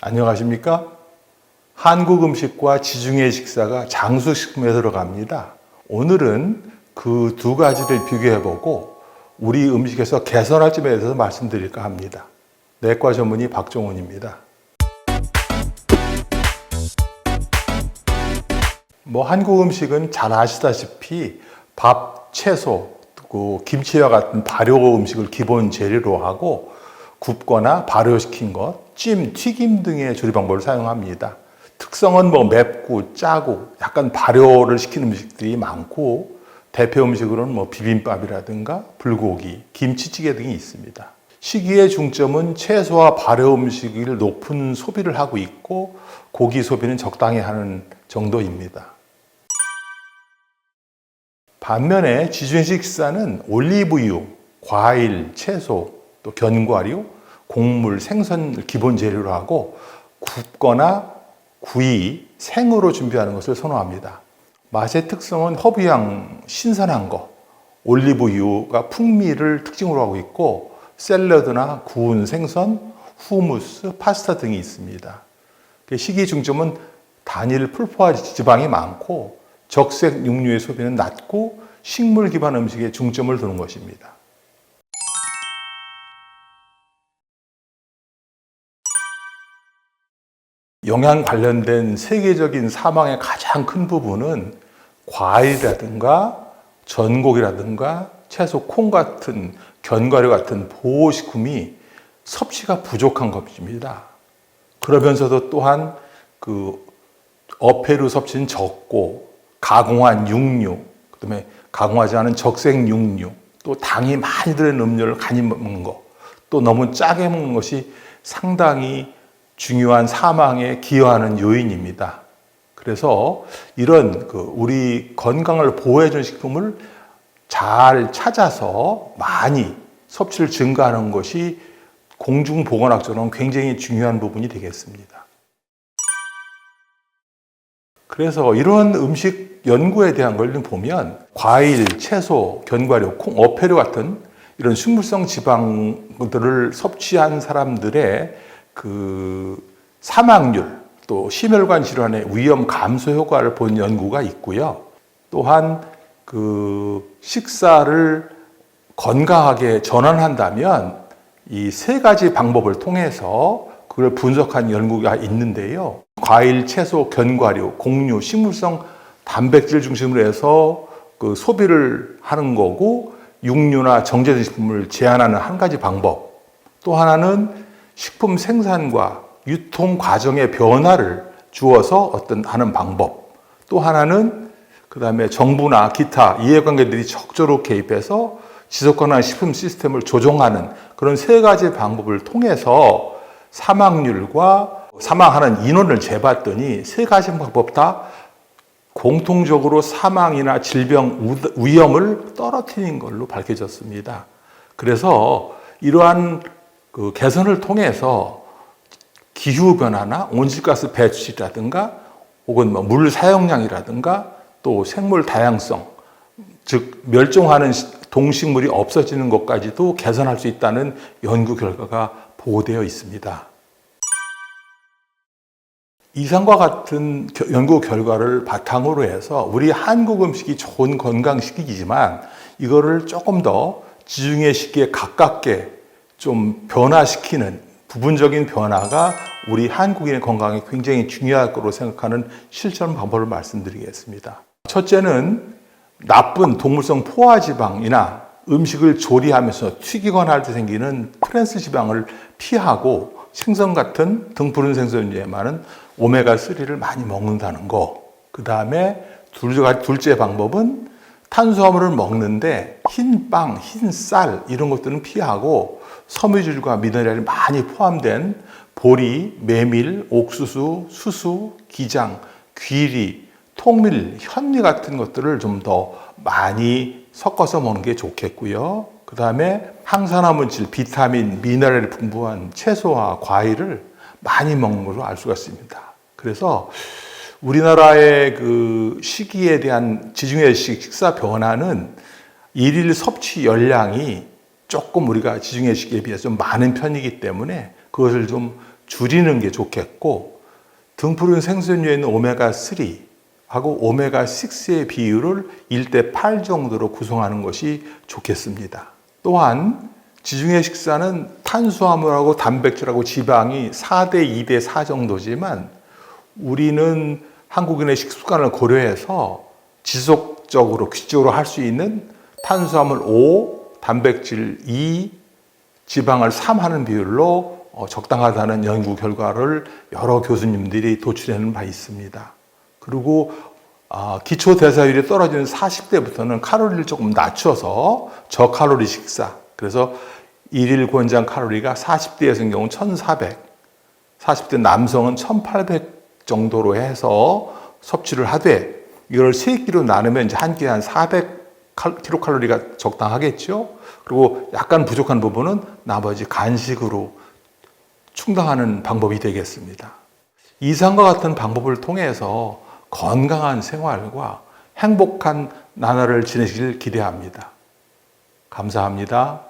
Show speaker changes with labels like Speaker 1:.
Speaker 1: 안녕하십니까? 한국 음식과 지중해 식사가 장수식품에 들어갑니다. 오늘은 그 두 가지를 비교해보고 우리 음식에서 개선할 점에 대해서 말씀드릴까 합니다. 내과 전문의 박종훈입니다. 뭐 한국 음식은 잘 아시다시피 밥, 채소, 그 김치와 같은 발효 음식을 기본 재료로 하고 굽거나 발효시킨 것, 찜, 튀김 등의 조리 방법을 사용합니다. 특성은 뭐 맵고 짜고 약간 발효를 시킨 음식들이 많고 대표 음식으로는 뭐 비빔밥이라든가 불고기, 김치찌개 등이 있습니다. 시기의 중점은 채소와 발효 음식을 높은 소비를 하고 있고 고기 소비는 적당히 하는 정도입니다. 반면에 지중해식 식사는 올리브유, 과일, 채소, 또 견과류, 곡물, 생선을 기본 재료로 하고 굽거나 구이, 생으로 준비하는 것을 선호합니다. 맛의 특성은 허브향, 신선한 거, 올리브유가 풍미를 특징으로 하고 있고 샐러드나 구운 생선, 후무스, 파스타 등이 있습니다. 식이 중점은 단일 풀포화 지방이 많고 적색 육류의 소비는 낮고 식물 기반 음식에 중점을 두는 것입니다. 영양 관련된 세계적인 사망의 가장 큰 부분은 과일이라든가 전곡이라든가 채소 콩 같은 견과류 같은 보호식품이 섭취가 부족한 것입니다. 그러면서도 또한 그 어패류 섭취는 적고 가공한 육류, 그다음에 가공하지 않은 적색 육류, 또 당이 많이 들은 음료를 간이 먹는 것, 또 너무 짜게 먹는 것이 상당히 중요한 사망에 기여하는 요인입니다. 그래서 이런 그 우리 건강을 보호해주는 식품을 잘 찾아서 많이 섭취를 증가하는 것이 공중보건학적으로는 굉장히 중요한 부분이 되겠습니다. 그래서 이런 음식 연구에 대한 걸 보면 과일, 채소, 견과류, 콩, 어패류 같은 이런 식물성 지방들을 섭취한 사람들의 그 사망률 또 심혈관 질환의 위험 감소 효과를 본 연구가 있고요. 또한 그 식사를 건강하게 전환한다면 이 세 가지 방법을 통해서 그걸 분석한 연구가 있는데요. 과일, 채소, 견과류, 곡류, 식물성 단백질 중심으로 해서 그 소비를 하는 거고 육류나 정제된 식품을 제한하는 한 가지 방법. 또 하나는 식품 생산과 유통 과정의 변화를 주어서 어떤 하는 방법. 또 하나는 그 다음에 정부나 기타 이해관계들이 적절히 개입해서 지속 가능한 식품 시스템을 조정하는 그런 세 가지 방법을 통해서 사망률과 사망하는 인원을 재봤더니 세 가지 방법 다 공통적으로 사망이나 질병 위험을 떨어뜨리는 걸로 밝혀졌습니다. 그래서 이러한 그 개선을 통해서 기후 변화나 온실가스 배출이라든가 혹은 뭐 물 사용량이라든가 또 생물 다양성 즉 멸종하는 동식물이 없어지는 것까지도 개선할 수 있다는 연구 결과가 보고되어 있습니다. 이상과 같은 연구 결과를 바탕으로 해서 우리 한국 음식이 좋은 건강식이지만 이거를 조금 더 지중해 식기에 가깝게 좀 변화시키는 부분적인 변화가 우리 한국인의 건강에 굉장히 중요할 거로 생각하는 실천 방법을 말씀드리겠습니다. 첫째는 나쁜 동물성 포화지방이나 음식을 조리하면서 튀기거나 할 때 생기는 트랜스 지방을 피하고 생선 같은 등푸른 생선류에 많은 오메가3를 많이 먹는다는 거. 그 다음에 둘째 방법은 탄수화물을 먹는데 흰 빵, 흰 쌀 이런 것들은 피하고 섬유질과 미네랄이 많이 포함된 보리, 메밀, 옥수수, 수수, 기장, 귀리, 통밀, 현미 같은 것들을 좀 더 많이 섞어서 먹는 게 좋겠고요. 그 다음에 항산화 물질, 비타민, 미네랄이 풍부한 채소와 과일을 많이 먹는 걸로 알 수가 있습니다. 그래서 우리나라의 그 시기에 대한 지중해 식사 변화는 일일 섭취 열량이 조금 우리가 지중해 시기에 비해서 좀 많은 편이기 때문에 그것을 좀 줄이는 게 좋겠고 등푸른 생선류에 있는 오메가 3 하고 오메가 6의 비율을 1대 8 정도로 구성하는 것이 좋겠습니다. 또한 지중해 식사는 탄수화물하고 단백질하고 지방이 4대 2대 4 정도지만 우리는 한국인의 식습관을 고려해서 지속적으로 규칙적으로 할 수 있는 탄수화물 5, 단백질 2, 지방을 3 하는 비율로 어, 적당하다는 연구 결과를 여러 교수님들이 도출하는 바 있습니다. 그리고 아, 기초 대사율이 떨어지는 40대부터는 칼로리를 조금 낮춰서 저칼로리 식사. 그래서 일일 권장 칼로리가 40대 여성 경우 1,400, 40대 남성은 1,800 정도로 해서 섭취를 하되 이걸 세 끼로 나누면 이제 한 끼에 한 400 킬로칼로리가 적당하겠죠. 그리고 약간 부족한 부분은 나머지 간식으로 충당하는 방법이 되겠습니다. 이상과 같은 방법을 통해서 건강한 생활과 행복한 나날을 지내시길 기대합니다. 감사합니다.